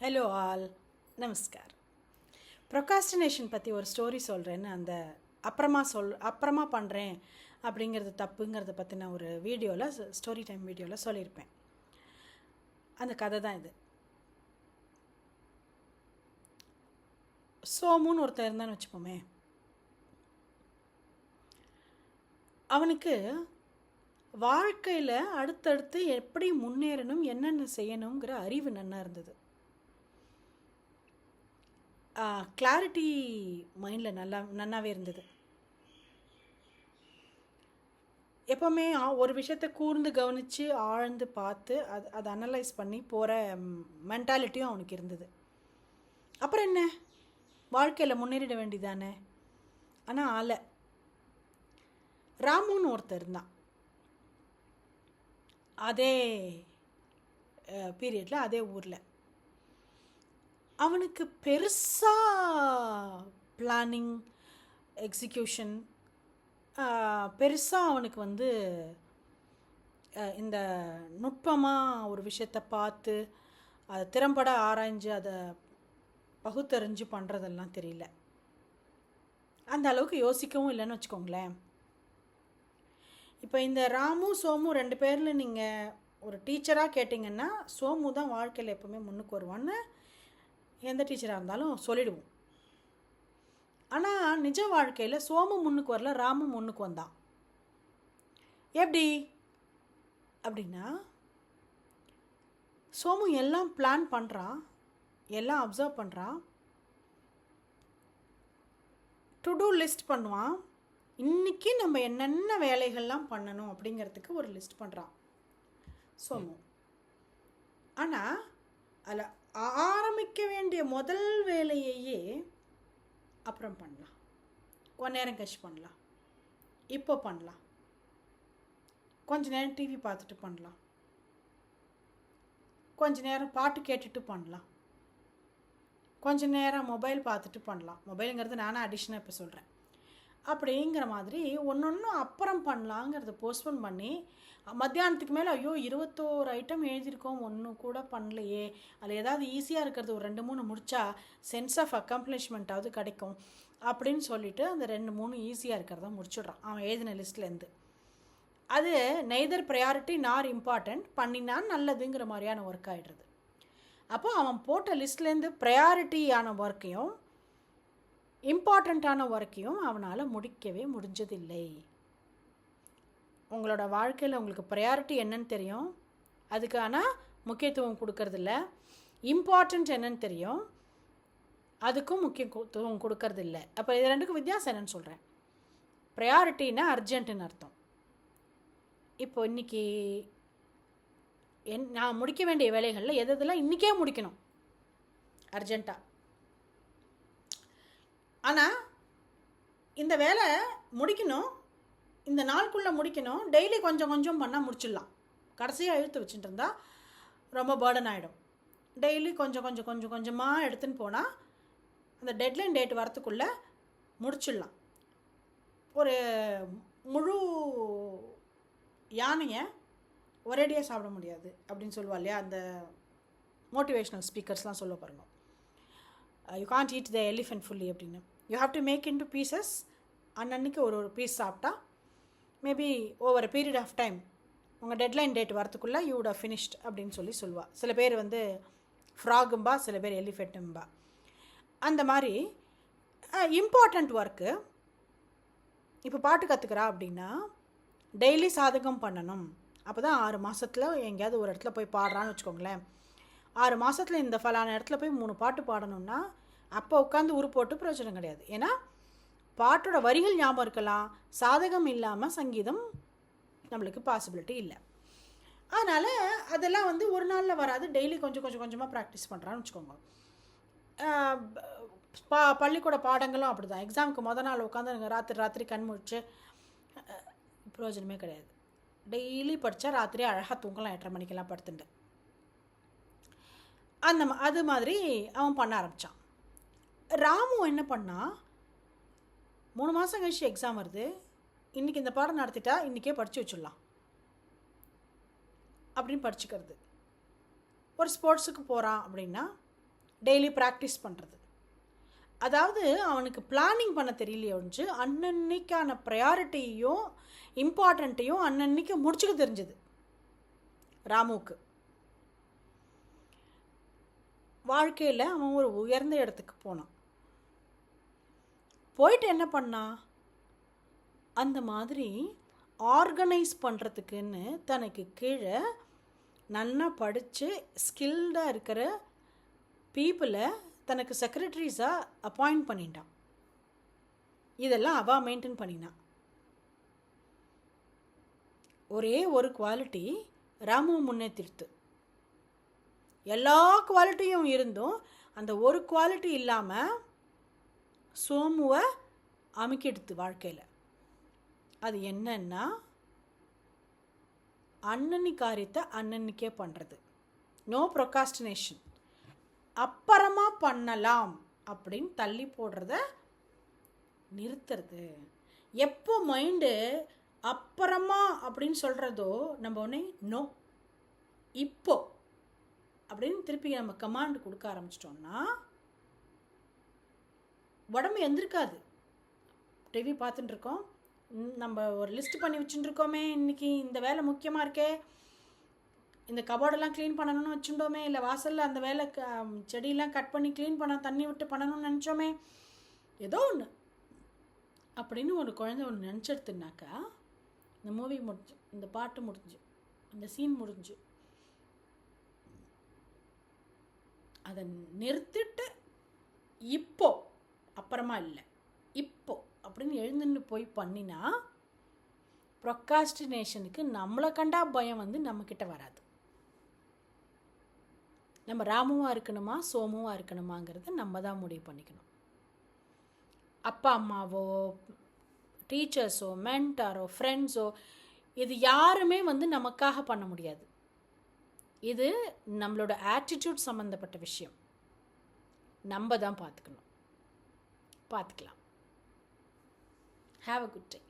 Hello all நமஸ்கார் procrastination பற்றி ஒரு story சொல்கிறேன்னு அந்த அப்புறமா சொல் அப்புறமா பண்ணுறேன் அப்படிங்கிறது தப்புங்கிறத பற்றி நான் ஒரு வீடியோவில் ஸ்டோரி டைம் வீடியோவில் சொல்லியிருப்பேன். அந்த கதை தான் இது. சோமுன்னு ஒருத்தர் இருந்தான்னு வச்சுப்போமே அவனுக்கு வாழ்க்கையில் அடுத்தடுத்து எப்படி முன்னேறணும் என்னென்ன செய்யணுங்கிற அறிவு நன்னா இருந்தது. கிளாரிட்டி மைண்டில் நல்லா நல்லாவே இருந்தது. எப்போவுமே ஒரு விஷயத்தை கூர்ந்து கவனித்து ஆழ்ந்து பார்த்து அது அதை அனலைஸ் பண்ணி போகிற மென்டாலிட்டியும் அவனுக்கு இருந்தது. அப்புறம் என்ன? வாழ்க்கையில் முன்னேறிட வேண்டியதானே? ஆனால் ஆலை ராமுன்னு ஒருத்தர் இருந்தான். அதே பீரியடில் அதே ஊரில். அவனுக்கு பெருசாக பிளானிங் எக்ஸிக்யூஷன் பெருசாக அவனுக்கு வந்து இந்த நுட்பமாக ஒரு விஷயத்தை பார்த்து அதை திறம்பட ஆராய்ஞ்சு அதை பகுத்தறிஞ்சு பண்ணுறதெல்லாம் தெரியல. அந்த அளவுக்கு யோசிக்கவும் இல்லைன்னு வச்சுக்கோங்களேன். இப்போ இந்த ராமு சோமு ரெண்டு பேரில் நீங்கள் ஒரு டீச்சராக கேட்டிங்கன்னா சோமு தான் வாழ்க்கையில் எப்போவுமே முன்னுக்கு வருவான்னு எந்த டீச்சராக இருந்தாலும் சொல்லிடுவோம். ஆனால் நிஜ வாழ்க்கையில் சோமு முன்னுக்கு வரல ராமு முன்னுக்கு வந்தான் எப்படி? அப்படின்னா சோமு எல்லாம் பிளான் பண்ணுறான் எல்லாம் அப்சர்வ் பண்ணுறான் டு டூ லிஸ்ட் பண்ணுவான் இன்னைக்கு நம்ம என்னென்ன வேலைகள்லாம் பண்ணணும் அப்படிங்கிறதுக்கு ஒரு லிஸ்ட் பண்ணுறான் சோமு. ஆனால் அதில் ஆரம்பிக்க வேண்டிய முதல் வேலையையே அப்புறம் பண்ணலாம். கொஞ்ச நேரம் கழிச்சு பண்ணலாம். இப்போ பண்ணலாம். கொஞ்ச நேரம் டிவி பார்த்துட்டு பண்ணலாம். கொஞ்ச நேரம் பாட்டு கேட்டுட்டு பண்ணலாம். கொஞ்ச நேரம் மொபைல் பார்த்துட்டு பண்ணலாம். மொபைலுங்கிறது நானும் அடிஷனாக இப்போ சொல்கிறேன் அப்படிங்கிற மாதிரி ஒன்று ஒன்று அப்புறம் பண்ணலாங்கிறத போஸ்ட்போன் பண்ணி மத்தியானத்துக்கு மேலே ஐயோ இருபத்தோரு ஐட்டம் எழுதியிருக்கோம் ஒன்று கூட பண்ணலையே. அதில் ஏதாவது ஈஸியாக இருக்கிறது ஒரு ரெண்டு மூணு முடித்தா சென்ஸ் ஆஃப் அக்கம்ப்ளிஷ்மெண்ட்டாவது கிடைக்கும். அப்படின்னு சொல்லிட்டு அந்த ரெண்டு மூணு ஈஸியாக இருக்கிறத முடிச்சுடுறான். அவன் எழுதின லிஸ்ட்லேருந்து அது நெய்தர் ப்ரையாரிட்டி நார் இம்பார்ட்டண்ட் பண்ணினா நல்லதுங்கிற மாதிரியான ஒர்க் ஆகிடுறது அப்போது அவன் போட்ட லிஸ்ட்லேருந்து ப்ரையாரிட்டியான ஒர்க்கையும் இம்பார்ட்டண்ட்டான ஒர்க்கையும் அவனால் முடிக்கவே முடிஞ்சதில்லை. உங்களோட வாழ்க்கையில் உங்களுக்கு ப்ரையாரிட்டி என்னன்னு தெரியும். அதுக்கான முக்கியத்துவம் கொடுக்கறதில்ல. இம்பார்ட்டண்ட் என்னன்னு தெரியும். அதுக்கும் முக்கியத்துவம் கொடுக்கறதில்ல. அப்போ இது ரெண்டுக்கும் வித்தியாசம் என்னன்னு சொல்கிறேன் ப்ரையாரிட்டின்னா அர்ஜென்ட்டுன்னு அர்த்தம். இப்போ இன்றைக்கி என் நான் முடிக்க வேண்டிய வேலைகளில் எது எதெல்லாம் இன்றைக்கே முடிக்கணும்? அர்ஜெண்ட்டாக ஆனால் இந்த வேலை முடிக்கணும் இந்த நாளுக்குள்ளே முடிக்கணும் டெய்லி கொஞ்சம் கொஞ்சம் பண்ணால் முடிச்சிடலாம். கடைசியாக இழுத்து வச்சுட்டு இருந்தால் ரொம்ப பேர்டன் ஆகிடும் டெய்லி கொஞ்சம் கொஞ்சம் கொஞ்சம் கொஞ்சமாக எடுத்துன்னு போனால் அந்த டெட்லைன் டேட் வரத்துக்குள்ளே முடிச்சிடலாம். ஒரு முழு யானையை ஒரேடியாக சாப்பிட முடியாது அப்படின்னு சொல்லுவா இல்லையா அந்த மோட்டிவேஷ்னல் ஸ்பீக்கர்ஸ்லாம் சொல்ல பாருங்கள் you can't eat the elephant fully அப்படின்னு you have to make into pieces அன்னன்னைக்கு ஒரு ஒரு பீஸ் சாப்பிட்டா maybe over a period of time உங்கள் டெட்லைன் டேட் வரத்துக்குள்ளே யூ would ஃபினிஷ்ட் அப்படின்னு சொல்லி சொல்லுவா. சில பேர் வந்து ஃப்ராகும்பா சில பேர் எலிஃபெண்ட்டும்பா அந்த மாதிரி இம்பார்ட்டண்ட் ஒர்க்கு இப்போ பாட்டு கற்றுக்குறா அப்படின்னா டெய்லி சாதகம் பண்ணணும். அப்போ தான் ஆறு மாதத்தில் எங்கேயாவது ஒரு இடத்துல போய் பாடுறான்னு வச்சுக்கோங்களேன். ஆறு மாதத்தில் இந்த ஃபலான இடத்துல போய் மூணு பாட்டு பாடணும்னா அப்போ உட்காந்து உரு போட்டு பிரயோஜனம் கிடையாது. ஏன்னா பாட்டோட வரிகள் ஞாபகம் இருக்கலாம். சாதகம் இல்லாமல் சங்கீதம் நம்மளுக்கு பாசிபிலிட்டி இல்லை. அதனால் அதெல்லாம் வந்து ஒரு நாளில் வராது. டெய்லி கொஞ்சம் கொஞ்சம் கொஞ்சமாக ப்ராக்டிஸ் பண்ணுறான்னு வச்சுக்கோங்க. பா பள்ளிக்கூட பாடங்களும் அப்படி தான் எக்ஸாமுக்கு முத நாள் உட்காந்து ராத்திரி ராத்திரி கண் முடிச்சு பிரயோஜனமே கிடையாது. டெய்லி படித்தா ராத்திரி அழகாக தூங்கலாம். எட்டரை மணிக்கெல்லாம் படுத்துட்டு அந்த அது மாதிரி அவன் பண்ண ஆரம்பித்தான் ராமு என்ன பண்ணா? மூணு மாதம் கழிச்சு எக்ஸாம் வருது. இன்றைக்கி இந்த பாடம் நடத்திட்டா இன்றைக்கே படித்து வச்சிடலாம். அப்படின்னு படிச்சுக்கிறது. ஒரு ஸ்போர்ட்ஸுக்கு போகிறான் அப்படின்னா டெய்லி ப்ராக்டிஸ் பண்ணுறது அதாவது அவனுக்கு பிளானிங் பண்ண தெரியலையே ஒன்று அன்னன்னைக்கான ப்ரையாரிட்டியையும் இம்பார்ட்டண்ட்டையும் அன்னன்னைக்கு முடிச்சுக்க தெரிஞ்சது. ராமுவுக்கு. வாழ்க்கையில் அவன் ஒரு உயர்ந்த இடத்துக்கு போனான். போயிட்டு என்ன பண்ணா? அந்த மாதிரி ஆர்கனைஸ் பண்ணுறதுக்குன்னு தனக்கு கீழே நல்லா படித்து ஸ்கில்டாக இருக்கிற பீப்புளை தனக்கு செக்ரட்டரிஸாக அப்பாயிண்ட் பண்ணிட்டான். இதெல்லாம் அவள் மெயின்டைன் பண்ணினான் ஒரே ஒரு குவாலிட்டி ராமு முன்னேற்றிருத்து எல்லா குவாலிட்டியும் இருந்தும் அந்த ஒரு குவாலிட்டி இல்லாமல் சோமுவை அமுக்கிடுத்து வாழ்க்கையில். அது என்னன்னா அன்னன்னி காரியத்தை அன்னன்னிக்கே பண்ணுறது நோ ப்ரொகாஸ்டினேஷன் அப்புறமா பண்ணலாம் அப்படின்னு தள்ளி போடுறத நிறுத்துறது. எப்போ மைண்டு அப்புறமா அப்படின்னு சொல்கிறதோ நம்ம உடனே நோ இப்போ அப்படின்னு திருப்பி நம்ம கமாண்ட் கொடுக்க ஆரம்பிச்சிட்டோம்னா உடம்பு எந்திருக்காது. டிவி பார்த்துட்டுருக்கோம். நம்ம ஒரு லிஸ்ட் பண்ணி வச்சுட்டுருக்கோமே. இன்றைக்கி இந்த வேலை முக்கியமாக இருக்கே. இந்த கபோர்டெல்லாம் க்ளீன் பண்ணணும்னு வச்சுட்டோமே. இல்லை வாசலில் அந்த வேலை க செடியெல்லாம் கட் பண்ணி க்ளீன் பண்ண தண்ணி விட்டு பண்ணணும்னு நினச்சோமே. ஏதோ ஒன்று அப்படின்னு ஒரு குழந்தை ஒன்று நினச்செடுத்துனாக்கா இந்த மூவி முடிஞ்சு இந்த பாட்டு முடிஞ்சு அந்த சீன் முடிஞ்சு அதை நிறுத்திட்டு இப்போ அப்புறமா இல்லை. இப்போ அப்படின்னு எழுந்துன்னு போய் பண்ணினா ப்ரொக்காஸ்டினேஷனுக்கு நம்மளை கண்டா பயம் வந்து நம்மக்கிட்ட வராது. நம்ம ராமுவாக இருக்கணுமா சோமுவாக இருக்கணுமாங்கிறத நம்ம தான் முடிவு பண்ணிக்கணும். அப்பா அம்மாவோ டீச்சர்ஸோ மென்டாரோ ஃப்ரெண்ட்ஸோ இது யாருமே வந்து நமக்காக பண்ண முடியாது. இது நம்மளோட ஆட்டிடியூட் சம்மந்தப்பட்ட விஷயம். நம்ம தான் பார்த்துக்கணும். பார்த்துக்கலாம். Have a good day